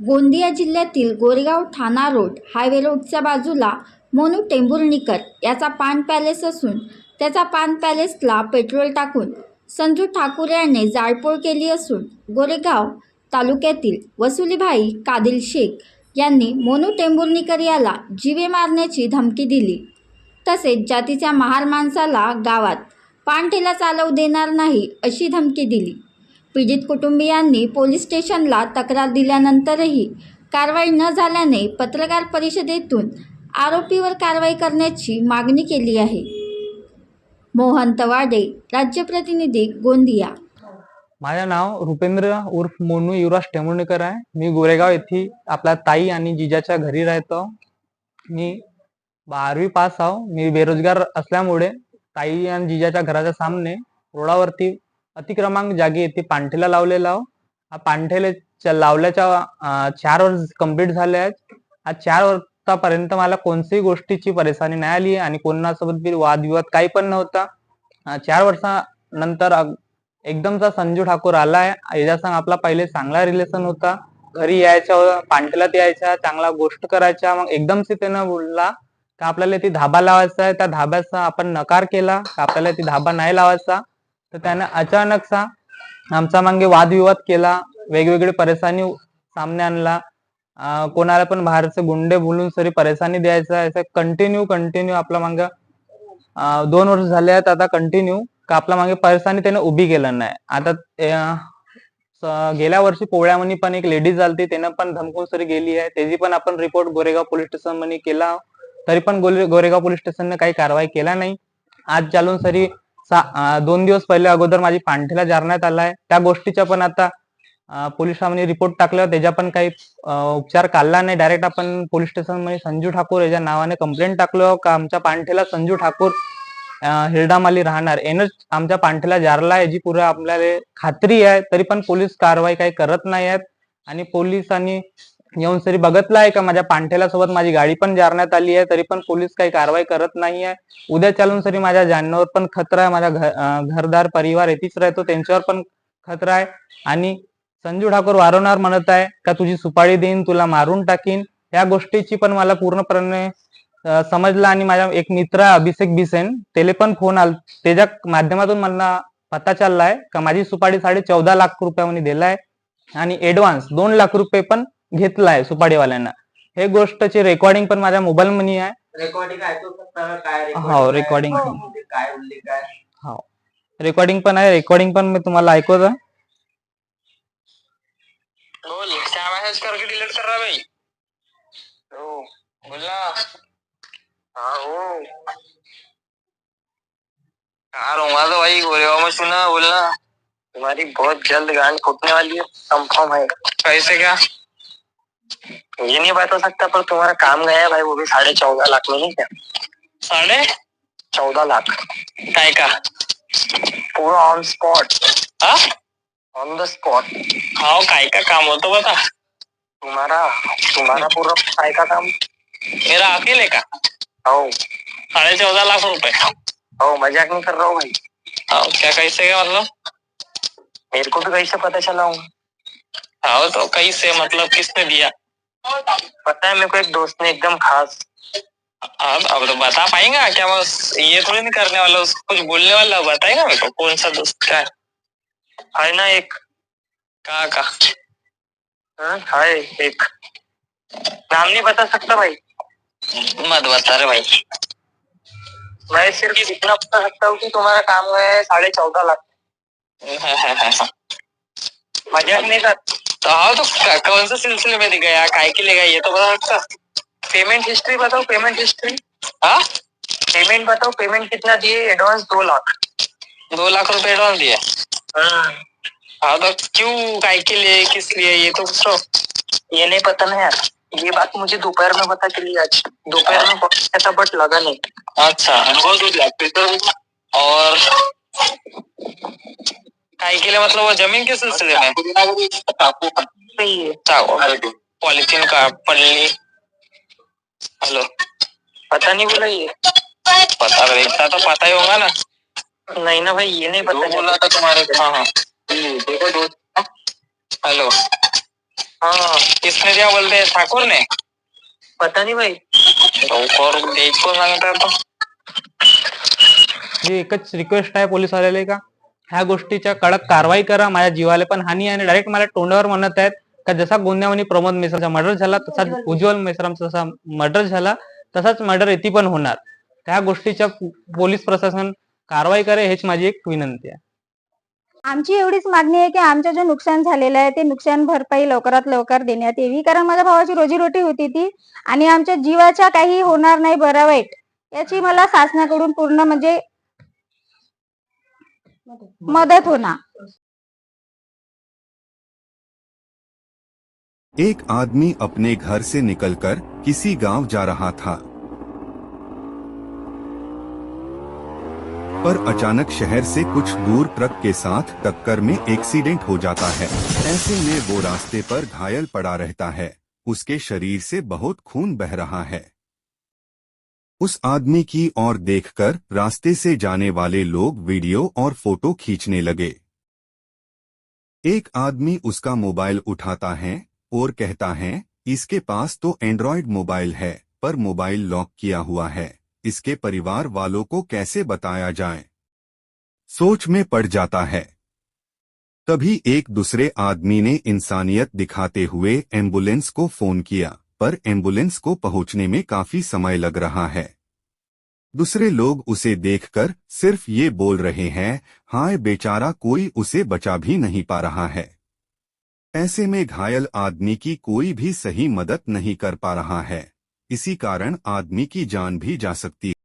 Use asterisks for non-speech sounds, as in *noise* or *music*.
गोंदिया जिल्ह्यातील Goregaon Thane road highway रोडच्या बाजूला मोनू टेंभुर्णीकर याचा पान पॅलेस असून त्याचा पान पॅलेसला पेट्रोल टाकून संजू ठाकूर याने जाळपोळ केली असून गोरेगाव तालुक्यातील वसुलीभाई कादिल शेख यांनी मोनू टेंभुर्णीकर याला जीवे मारण्याची धमकी दिली. तसेच जातीच्या महार माणसाला गावात पानठेला चालवू देणार नाही अशी धमकी दिली. पीडित कुटुंबियांनी पोलीस स्टेशनला तक्रार दिल्यानंतरही कारवाई न झाल्याने पत्रकार परिषदेतून आरोपीवर कारवाई करण्याची मागणी केली आहे. मोहन तवाडे राज्यप्रतिनिधी गोंदिया. माझं नाव रुपेंद्र उर्फ मोनू युवराज टेमुर्णेकर आहे. मी गोरेगाव येथे आपल्या ताई आणि जिजाच्या घरी राहतो. मी बारावी पास आहो. मी बेरोजगार असल्यामुळे ताई आणि जिजाच्या घराच्या सामने रोडावरती अतिक्रमांक जागी येथे पांठेला लावलेला आहो हा पांठेले लावल्याच्या चार वर्ष कंप्लीट झाले आहेत. हा चार वर्षापर्यंत मला कोणत्याही गोष्टीची परेशानी नाही आली आणि कोणासोबत बी वादविवाद काही पण नव्हता. चार वर्षानंतर एकदमचा संजू ठाकूर आलाय याच्यासंग आपला पहिले चांगला रिलेशन होता. घरी यायच्या पांठेला यायच्या चांगला गोष्ट करायच्या. मग एकदमच त्यानं बोलला का आपल्याला ती धाबा लावायचा आहे. त्या धाब्याचा आपण नकार केला का आपल्याला ती धाबा नाही लावायचा? तर त्यानं अचानकचा आमचा मागे वादविवाद केला वेगवेगळी परेशानी सामने आणला. कोणाला पण बाहेरचे गुंडे बोलून सरी परेशानी द्यायचा असं कंटिन्यू कंटिन्यू आपला मागे दोन वर्ष झाले आहेत आता कंटिन्यू का आपल्या मागे परेशानी त्याने उभी केलं नाही. आता गेल्या वर्षी पोळ्यामनी पण एक लेडीज आलती त्यानं पण धमकून सरी गेली आहे. त्याची पण आपण रिपोर्ट गोरेगाव पोलीस स्टेशनमध्ये केला. तरी पण गोरेगाव पोलीस स्टेशनने काही कारवाई केला नाही. आज चालून सरी दोन दिवस पहिले अगोदर माझी पांठीला जारण्यात आलाय. त्या गोष्टीच्या पण आता अं, पोलिसांनी रिपोर्ट टाकल्यावर त्याच्या पण काही उपचार काढला नाही. डायरेक्ट आपण पोलीस स्टेशनमध्ये संजू ठाकूर याच्या नावाने कंप्लेंट टाकलो का? आमच्या पांठेला संजू ठाकूर हिरडामाली राहणार. यानंच आमच्या पांठेला जारला याची पुरं आपल्याला खात्री आहे. तरी पण पोलीस कारवाई काही करत नाही आहेत. आणि पोलिसांनी येऊन सरी बघतला आहे का? माझ्या पांठेला सोबत माझी गाडी पण जारण्यात आली आहे तरी पण पोलीस काही कारवाई करत नाही आहे. उद्या चालून सरी माझ्या जानवर पण खतरा आहे माझ्या घरदार परिवार येथेच राहतो त्यांच्यावर पण खतरा आहे. आणि संजू ठाकूर वारंवार म्हणत आहे का तुझी सुपारी देईन तुला मारून टाकीन. या गोष्टीची पण मला पूर्णपणे समजला आणि माझा एक मित्र अभिषेक बिसेन त्याला पण फोन आल त्याच्या माध्यमातून मला पता चाललाय का माझी सुपारी साडे चौदा लाख रुपयामध्ये दिलाय आणि ऍडव्हान्स दोन लाख रुपये पण घेतलाय सुपारीवाल्यांना. हे गोष्टची रेकॉर्डिंग पण माझ्या मोबाईल मध्ये आहे. रेकॉर्डिंग ऐकू शकता का? काय हो, आहे? मध्ये काय उल्लेख आहे रेकॉर्डिंग पण आहे रेकॉर्डिंग पण मी तुम्हाला ऐकवतो. बोल क्या मैसेज करके डिलीट कर रहा भाई ओ बोल ना. हाँ ओ कहाँ रहूँगा तो भाई गोरेगांव में सुना बोल ना. तुम्हारी बहुत जल्द गांड फूटने वाली है कंफर्म है। कैसे क्या? ये नहीं बता सकता पर तुम्हारा काम गया भाई वो भी साढ़े चौदह लाख में नहीं क्या? साढ़े चौदह लाख। काय का? पूरा ऑन स्पॉट हाँ? ऑन द स्पॉट हाँ काय का काम हो तो बता। तुम्हारा तुम्हारा पूरा काय का काम? मेरा अकेले का? हो। साढ़े चौदह लाख रुपए हो मज़ाक नहीं कर रहा हूँ भाई। हाँ क्या कैसे क्या मतलब? मेरे को भी कैसे पता चला हूँ। हाँ तो कैसे मतलब किसने दिया? पता है मेरे को एक दोस्त ने एकदम खास। अब अब तो बता पाएँगा क्या बस ये थोड़ी नहीं करने वाला उसको कुछ बोलने वाला बताएगा मेरे को कौन सा दोस्त का है? है ना एक। कहा का? हाँ, है एक। नाम नहीं बता सकता भाई। मत बता रे भाई। मैं सिर्फ़ इतना बता सकता हूँ कि तुम्हारा काम है साढ़े चौदह लाख। *laughs* मज़ाक नहीं कर तो हाँ तो कौन से सिलसिले में गया काय के लिए गया? ये तो बता सकता पेमेंट हिस्ट्री बताओ पेमेंट हिस्ट्री हाँ? पेमेंट बताओ पेमेंट कितना दिए? एडवांस दो लाख। दो लाख रुपए एडवांस दिए? हाँ। तो क्यों? काय के लिए? किस लिए? ये तो पूछो। ये नहीं पता ना यार। ये बात मुझे दोपहर में पता चली आज। दोपहर में पता था बट लगा नहीं। अच्छा और काय के लिए मतलब वो ज़मीन के सिलसिले में? चाकू पॉलिथीन का पल्ली। हेलो। पता नहीं बोला ये। पता इतना तो पता ही होगा ना। नहीं ना भाई ये नहीं पता बोला था तुम्हारे हाँ हाँ। हेलो। हाँ। किसने दिया बोलते हैं? ठाकुर ने? पता नहीं भाई। और देश को सांगता तो। जी एकच रिक्वेस्ट आहे पोलीस वाल्याला का। ह्या गोष्टीच्या कडक कारवाई करा माझ्या जीवाला पण हानी आणि डायरेक्ट मला तोंडावर म्हणत आहेत का जसा गोंद्यामध्ये प्रमोद मेसरामचा मर्डर झाला तसाच उज्ज्वल मेसरामचा जसा मर्डर झाला तसाच मर्डर येथे पण होणार. त्या गोष्टीच्या पोलीस प्रशासन कारवाई करे हेच माझी एक विनंती आहे. आमची एवढीच मागणी आहे की आमचं जे नुकसान झालेलं आहे ते नुकसान भरपाई लवकरात लवकर देण्यात यावी. कारण माझ्या भावाची रोजीरोटी होती ती आणि आमच्या जीवाच्या काही होणार नाही बरं वाईट याची मला शासनाकडून पूर्ण म्हणजे मदत होना एक आदमी अपने घर से निकलकर किसी गाँव जा रहा था। पर अचानक शहर से कुछ दूर ट्रक के साथ टक्कर में एक्सीडेंट हो जाता है। ऐसे में वो रास्ते पर घायल पड़ा रहता है। उसके शरीर से बहुत खून बह रहा है। उस आदमी की ओर देखकर रास्ते से जाने वाले लोग वीडियो और फ़ोटो खींचने लगे। एक आदमी उसका मोबाइल उठाता है और कहता है, इसके पास तो एंड्रॉयड मोबाइल है, पर मोबाइल लॉक किया हुआ है, इसके परिवार वालों को कैसे बताया जाए? सोच में पड़ जाता है। तभी एक दूसरे आदमी ने इंसानियत दिखाते हुए एंबुलेंस को फ़ोन किया। पर एंबुलेंस को पहुँचने में काफ़ी समय लग रहा है। दूसरे लोग उसे देखकर सिर्फ़ ये बोल रहे हैं, हाय बेचारा, कोई उसे बचा भी नहीं पा रहा है। ऐसे में घायल आदमी की कोई भी सही मदद नहीं कर पा रहा है। इसी कारण आदमी की जान भी जा सकती